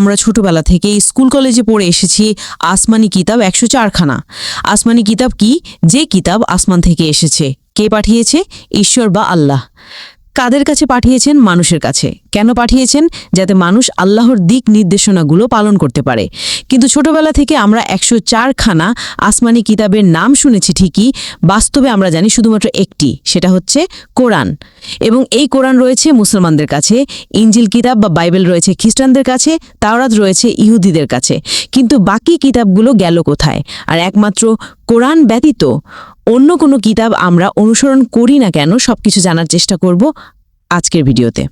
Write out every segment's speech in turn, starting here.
আমরা ছোটবেলা থেকে স্কুল কলেজে পড়ে এসেছি আসমানি কিতাব একশো চারখানা। আসমানি কিতাব কি? যে কিতাব আসমান থেকে এসেছে। কে পাঠিয়েছে? ঈশ্বর বা আল্লাহ। কাদের কাছে পাঠিয়েছেন? মানুষের কাছে। কেন পাঠিয়েছেন? যাতে মানুষ আল্লাহর দিক নির্দেশনাগুলো পালন করতে পারে। কিন্তু ছোটবেলা থেকে আমরা একশো চারখানা আসমানি কিতাবের নাম শুনেছি ঠিকই, বাস্তবে আমরা জানি শুধুমাত্র একটি, সেটা হচ্ছে কোরআন। এবং এই কোরআন রয়েছে মুসলমানদের কাছে ইঞ্জিল কিতাব বা বাইবেল রয়েছে খ্রিস্টানদের কাছে, তাওরাত রয়েছে ইহুদিদের কাছে। কিন্তু বাকি কিতাবগুলো গেল কোথায়? আর একমাত্র কোরআন ব্যতীত অন্য কোনো কিতাব আমরা অনুসরণ করি না কেন সব কিছু জানার চেষ্টা করব আজকের ভিডিওতে।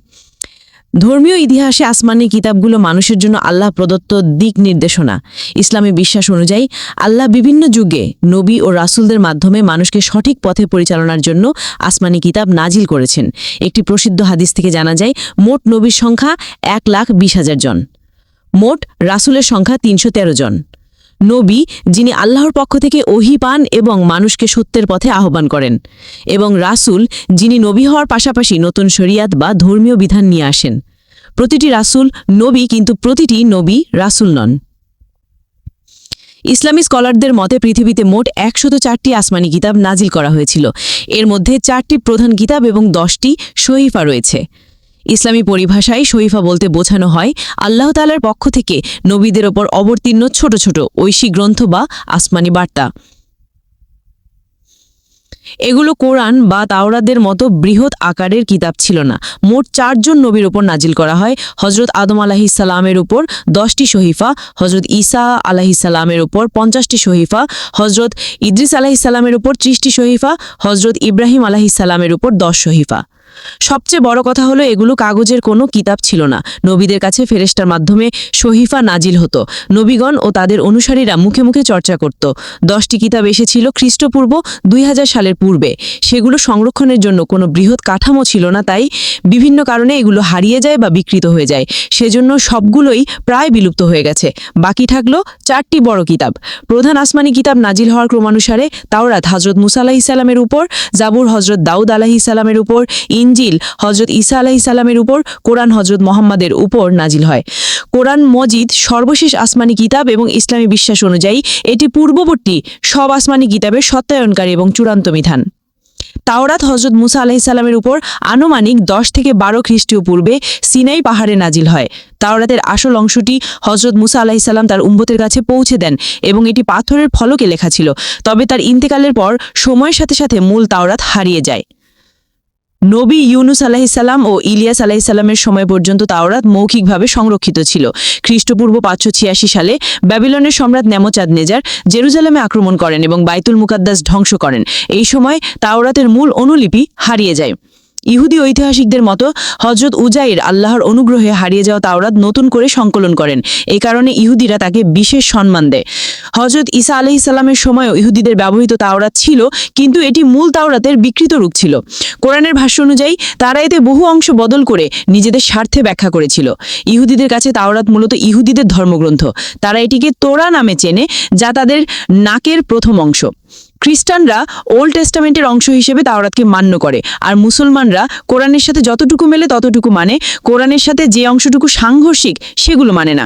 ধর্মীয় ইতিহাসে আসমানি কিতাবগুলো মানুষের জন্য আল্লাহ প্রদত্ত দিক নির্দেশনা। ইসলামী বিশ্বাস অনুযায়ী আল্লাহ বিভিন্ন যুগে নবী ও রাসূলদের মাধ্যমে মানুষকে সঠিক পথে পরিচালনার জন্য আসমানি কিতাব নাজিল করেছেন। একটি প্রসিদ্ধ হাদিস থেকে জানা যায়, মোট নবীর সংখ্যা এক লাখ বিশ হাজার জন। মোট রাসূলের সংখ্যা তিনশো তেরো জন। নবী, যিনি আল্লাহর পক্ষ থেকে ওহি পান এবং মানুষকে সত্যের পথে আহ্বান করেন। এবং রাসূল, যিনি নবী হওয়ার পাশাপাশি নতুন শরিয়াত বা ধর্মীয় বিধান নিয়ে আসেন। প্রতিটি রাসূল নবী, কিন্তু প্রতিটি নবী রাসূল নন। ইসলামী স্কলারদের মতে পৃথিবীতে মোট একশত চারটি আসমানি কিতাব নাজিল করা হয়েছিল। এর মধ্যে চারটি প্রধান কিতাব এবং দশটি শহীফা রয়েছে। ইসলামী পরিভাষায় শহীফা বলতে বোঝানো হয়, আল্লাহ তালার পক্ষ থেকে নবীদের ওপর অবতীর্ণ ছোট ছোট ঐশী গ্রন্থ বা আসমানি বার্তা। এগুলো কোরআন বা তাওরাদের মতো বৃহৎ আকারের কিতাব ছিল না। মোট চারজন নবীর ওপর নাজিল করা হয় হজরত আদম আলাহিসাল্লামের উপর দশটি শহীফা হজরত ঈসা আলাহিসাল্লামের উপর পঞ্চাশটি শহীফা হজরত ইদ্রিস আলাহিসাল্লামের উপর ত্রিশটি শহীফা হজরত ইব্রাহিম আলাহিসাল্লামের উপর দশ শহীফা। সবচেয়ে বড় কথা হলো, এগুলো কাগজের কোনো কিতাব ছিল না। নবীদের কাছে ফেরেস্টার মাধ্যমে শহীফা নাজিল হতো। নবীগণ ও তাদের অনুসারীরা মুখে মুখে চর্চা করত। দশটি কিতাব এসেছিল খ্রিস্টপূর্ব দুই হাজার সালের পূর্বে। সেগুলো সংরক্ষণের জন্য কোনো বৃহৎ কাঠামো ছিল না, তাই বিভিন্ন কারণে এগুলো হারিয়ে যায় বা বিকৃত হয়ে যায়। সেজন্য সবগুলোই প্রায় বিলুপ্ত হয়ে গেছে। বাকি থাকল চারটি বড় কিতাব। প্রধান আসমানি কিতাব নাজিল হওয়ার ক্রমানুসারে তাওরাত হজরত মুসা আলাহিসাল্লামের উপর, জাবুর হজরত দাউদ আলাহিসাল্লামের উপর ইঞ্জিল হজরত ঈসা আলাহিসাল্লামের উপর, কোরআন হজরত মোহাম্মদের উপর নাজিল হয়। কোরআন মজিদ সর্বশেষ আসমানি কিতাব এবং ইসলামী বিশ্বাস অনুযায়ী এটি পূর্ববর্তী সব আসমানি কিতাবের সত্যায়নকারী এবং চূড়ান্ত বিধান। তাওরাত হজরত মুসা আলাহিসাল্লামের উপর আনুমানিক দশ থেকে বারো খ্রিস্টীয় পূর্বে সিনাই পাহাড়ে নাজিল হয়। তাওরাতের আসল অংশটি হজরত মুসা আলাহিসাল্লাম তার উম্বতের কাছে পৌঁছে দেন এবং এটি পাথরের ফলকে লেখা ছিল। তবে তার ইন্তেকালের পর সময়ের সাথে সাথে মূল তাওরাত হারিয়ে যায়। নবী ইউনুস আলাহিসাল্লাম ও ইলিয়াস আলাহিসাল্লামের সময় পর্যন্ত তাওরাত মৌখিকভাবে সংরক্ষিত ছিল। খ্রিস্টপূর্ব পাঁচশো ছিয়াশি সালে ব্যাবিলনের সম্রাট নেমোচাঁদ নেজার জেরুজালেমে আক্রমণ করেন এবং বাইতুল মুকাদ্দাস ধ্বংস করেন। এই সময় তাওরাতের মূল অনুলিপি হারিয়ে যায়। ইহুদি ঐতিহাসিকদের মতো হজরত উজাইর আল্লাহর অনুগ্রহে হারিয়ে যাওয়া তাওরাত নতুন করে সংকলন করেন। এই কারণে ইহুদিরা তাকে বিশেষ সম্মান দেয়। হজরত ঈসা আলহিসাল্লামের সময়ও ইহুদিদের ব্যবহৃত তাওরাত ছিল, কিন্তু এটি মূল তাওরাতের বিকৃত রূপ ছিল। কোরআনের ভাষ্য অনুযায়ী, তারা এতে বহু অংশ বদল করে নিজেদের স্বার্থে ব্যাখ্যা করেছিল। ইহুদিদের কাছে তাওরাত মূলত ইহুদিদের ধর্মগ্রন্থ। তারা এটিকে তোরা নামে চেনে, যা তাদের নাকের প্রথম অংশ। খ্রিস্টানরা ওল্ড টেস্টামেন্টের অংশ হিসেবে তাওরাতকে মান্য করে। আর মুসলমানরা কোরআনের সাথে যতটুকু মেলে ততটুকু মানে কোরআনের সাথে যে অংশটুকু সাংঘর্ষিক সেগুলো মানে না।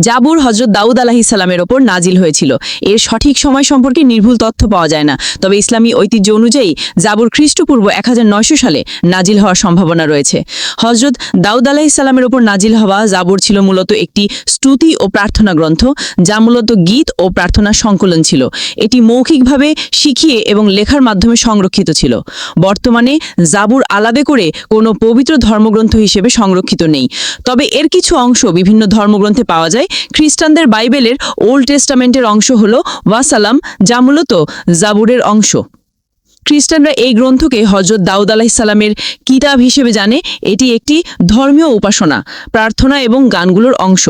জাবুর হজরত দাউদ আলাহি আলাহিসাল্লামের ওপর নাজিল হয়েছিল। এর সঠিক সময় সম্পর্কে নির্ভুল তথ্য পাওয়া যায় না। তবে ইসলামী ঐতিহ্য অনুযায়ী জাবুর খ্রিস্টপূর্ব এক হাজার নয়শো সালে নাজিল হওয়ার সম্ভাবনা রয়েছে। হজরত দাউদ আলাহি আলাহিসাল্লামের ওপর নাজিল হওয়া জাবুর ছিল মূলত একটি স্তুতি ও প্রার্থনা গ্রন্থ, যা মূলত গীত ও প্রার্থনার সংকলন ছিল। এটি মৌখিকভাবে শিখিয়ে এবং লেখার মাধ্যমে সংরক্ষিত ছিল। বর্তমানে জাবুর আলাদা করে কোনো পবিত্র ধর্মগ্রন্থ হিসেবে সংরক্ষিত নেই। তবে এর কিছু অংশ বিভিন্ন ধর্মগ্রন্থে পাওয়া যায়। খ্রিস্টানদের বাইবেলের ওল্ড টেস্টামেন্টের অংশ হল ওয়াসালাম যা মূলত জাবুরের অংশ। খ্রিস্টানরা এই গ্রন্থকে হজরত দাউদ আলাহিসাল্লামের কিতাব হিসেবে জানে। এটি একটি ধর্মীয় উপাসনা, প্রার্থনা এবং গানগুলোর অংশ।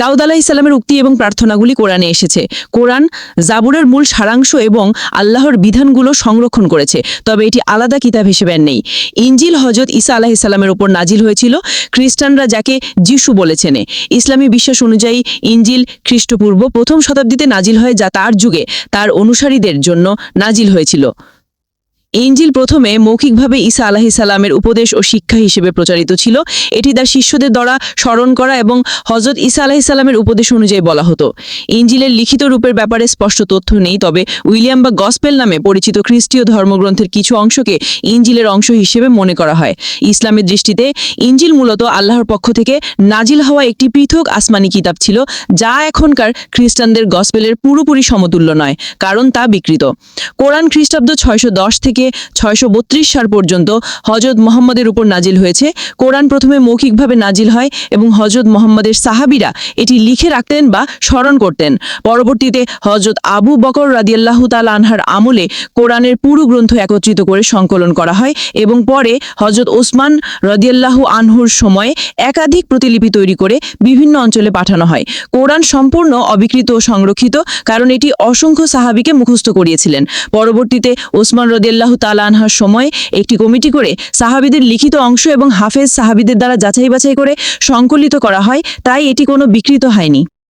দাউদ আলাহিসাল্লামের উক্তি এবং প্রার্থনাগুলি কোরআনে এসেছে। কোরআন জাবুরের মূল সারাংশ এবং আল্লাহর বিধানগুলো সংরক্ষণ করেছে, তবে এটি আলাদা কিতাব হিসেবে নেই। ইঞ্জিল হজরত ঈসা আলাহিসাল্লামের ওপর নাজিল হয়েছিল, খ্রিস্টানরা যাকে যিশু বলেছেন ইসলামী বিশ্বাস অনুযায়ী ইঞ্জিল খ্রিস্টপূর্ব প্রথম শতাব্দীতে নাজিল হয় যা তার যুগে, তার অনুসারীদের জন্য নাজিল হয়েছিল। ইঞ্জিল প্রথমে মৌখিকভাবে ঈসা আলাহি সালামের উপদেশ ও শিক্ষা হিসেবে প্রচারিত ছিল। এটি তার শিষ্যদের দ্বারা স্মরণ করা এবং হজরত ঈসা আলাহি সালামের উপদেশ অনুযায়ী বলা হতো। ইঞ্জিলের লিখিত রূপের ব্যাপারে স্পষ্ট তথ্য নেই, তবে উইলিয়াম বা গসপেল নামে পরিচিত খ্রিস্টীয় ধর্মগ্রন্থের কিছু অংশকে ইঞ্জিলের অংশ হিসেবে মনে করা হয়। ইসলামের দৃষ্টিতে ইঞ্জিল মূলত আল্লাহর পক্ষ থেকে নাজিল হওয়া একটি পৃথক আসমানি কিতাব ছিল, যা এখনকার খ্রিস্টানদের গসপেলের পুরোপুরি সমতুল্য নয়, কারণ তা বিকৃত। কোরআন খ্রিস্টাব্দ ছয়শো দশ থেকে ছয়শো বত্রিশ সাল পর্যন্ত হজরত মোহাম্মদের উপর নাজিল হয়েছে। কোরআন প্রথমে মৌখিকভাবে নাজিল হয় এবং হজরত মোহাম্মদের সাহাবিরা এটি লিখে রাখতেন বা স্মরণ করতেন। পরবর্তীতে হজরত আবু বকর রাদিয়াল্লাহ তাল আনহার আমলে কোরআনের পুরো গ্রন্থ একত্রিত করে সংকলন করা হয় এবং পরে হজরত ওসমান রদিয়াল্লাহ আনহুর সময়ে একাধিক প্রতিলিপি তৈরি করে বিভিন্ন অঞ্চলে পাঠানো হয়। কোরআন সম্পূর্ণ অবিকৃত ও সংরক্ষিত, কারণ এটি অসংখ্য সাহাবিকে মুখস্থ করিয়েছিলেন। পরবর্তীতে ওসমান রদিয়াল্লাহ তালা আনহার সময় একটি কমিটি করে সাহাবিদের লিখিত অংশ এবং হাফেজ সাহাবিদের দ্বারা যাচাই বাছাই করে সংকলিত করা হয়, তাই এটি কোনো বিকৃত হয়নি।